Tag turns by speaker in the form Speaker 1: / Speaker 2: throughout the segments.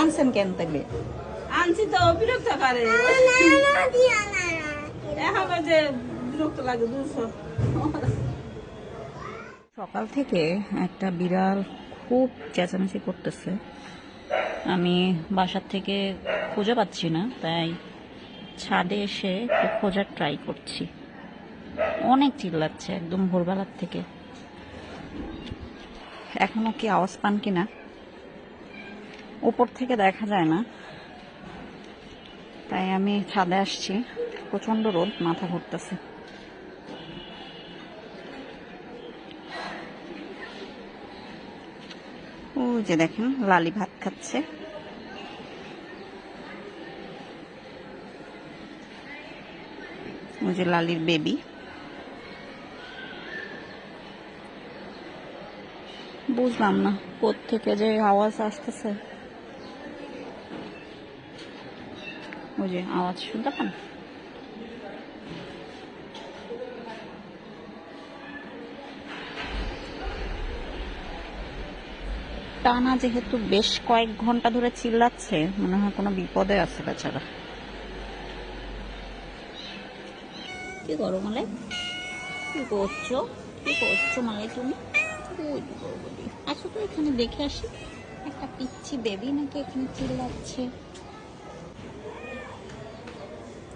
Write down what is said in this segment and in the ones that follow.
Speaker 1: আনছেন কেন তাহলে?
Speaker 2: আনছি তো বিরক্ত করে? এখন যে বিরক্ত লাগে দুশো
Speaker 1: সকাল থেকে একটা বিড়াল খুব চেঁচামেচি করতেছে। আমি বাসার থেকে খুঁজে পাচ্ছি না তাই ছাদে এসে খোঁজার ট্রাই করছি। অনেক চিল্লাচ্ছে একদম ভোরবেলার থেকে। এখনও কি আওয়াজ পান কিনা? উপর থেকে দেখা যায় না। তাই আমি ছাদে আসছি। প্রচণ্ড রোদ, মাথা ঘুরতেছে। ও যে দেখেন, লালি ভাত খাচ্ছে। ওই যে লালির বেবি। বুঝলাম না থেকে যে আওয়াজ আসতেছে। ওই যে আওয়াজ শুনতে পান? টানা যেহেতু বেশ কয়েক ঘণ্টা ধরে চিল্লাচ্ছে, মনে হয় কোনো বিপদে আছে বেচারা। কি করো মালাই কি করছ? কি করছ মালাই তুমি? আসো তো এখানে দেখে আসি। একটা পিচ্ছি বেবি নাকি এখানে চিল্লাচ্ছে?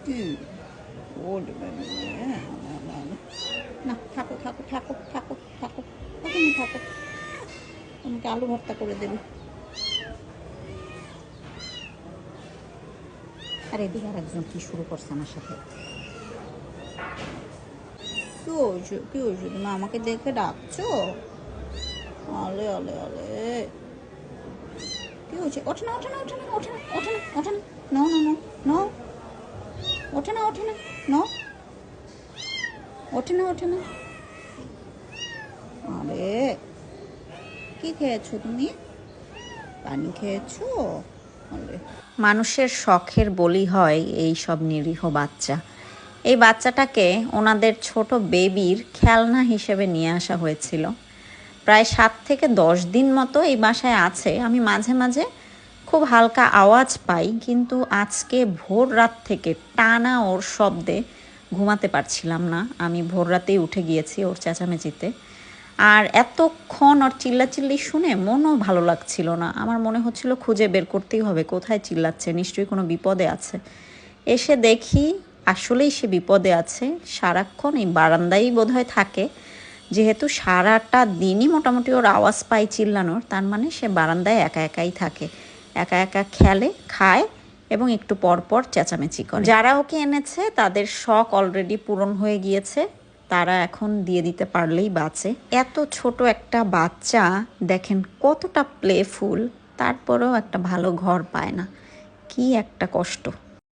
Speaker 1: বাবা, না আলু ভর্তা করে দেবে আর এদিকে আর একজন কি শুরু করছে আমার সাথে? কি হয়েছে? কি হয়েছে? তুমি আমাকে দেখে ডাকছো? আলে আলে আলে। কি হয়েছে? ওঠে না ওঠে না ওঠে না ওঠে না ওঠে না ওঠে না। নো নো নো নো ওঠে না ওঠে না। নো ওঠে না ওঠে না। আরে, কি খেয়েছো তুমি? পানি খেয়েছো? মানুষের শখের বলি হয় এই সব নিরীহ বাচ্চা। এই বাচ্চাটাকে ওনাদের ছোট বেবির খেলনা হিসেবে নিয়ে আসা হয়েছিল। প্রায় সাত থেকে দশ দিন মতো এই বাসায় আছে। আমি মাঝে মাঝে খুব হালকা আওয়াজ পাই, কিন্তু আজকে ভোর রাত থেকে টানা ওর শব্দে ঘুমাতে পারছিলাম না। আমি ভোর রাতেই উঠে গিয়েছি ওর চেঁচামেচিতে। আর এতক্ষণ ওর চিল্লাচিল্লি শুনে মনও ভালো লাগছিল না। আমার মনে হচ্ছিল খুঁজে বের করতেই হবে, কোথায় চিল্লাচ্ছে, নিশ্চয়ই কোনো বিপদে আছে। এসে দেখি আসলেই সে বিপদে আছে। সারাক্ষণ এই বারান্দায় বোধহয় থাকে। যেহেতু সারাটা দিনই মোটামুটি ওর আওয়াজ পাই চিল্লানোর, তার মানে সে বারান্দায় একা একাই থাকে। একা একা খেলে, খায় এবং একটু পরপর পর চেঁচামেচি করে। যারা ওকে এনেছে, তাদের শখ অলরেডি পূরণ হয়ে গিয়েছে। তারা এখন দিয়ে দিতে পারলেই বাঁচে। এত ছোট একটা বাচ্চা, দেখেন কতটা প্লেফুল তারপরেও একটা ভালো ঘর পায় না। কি একটা কষ্ট।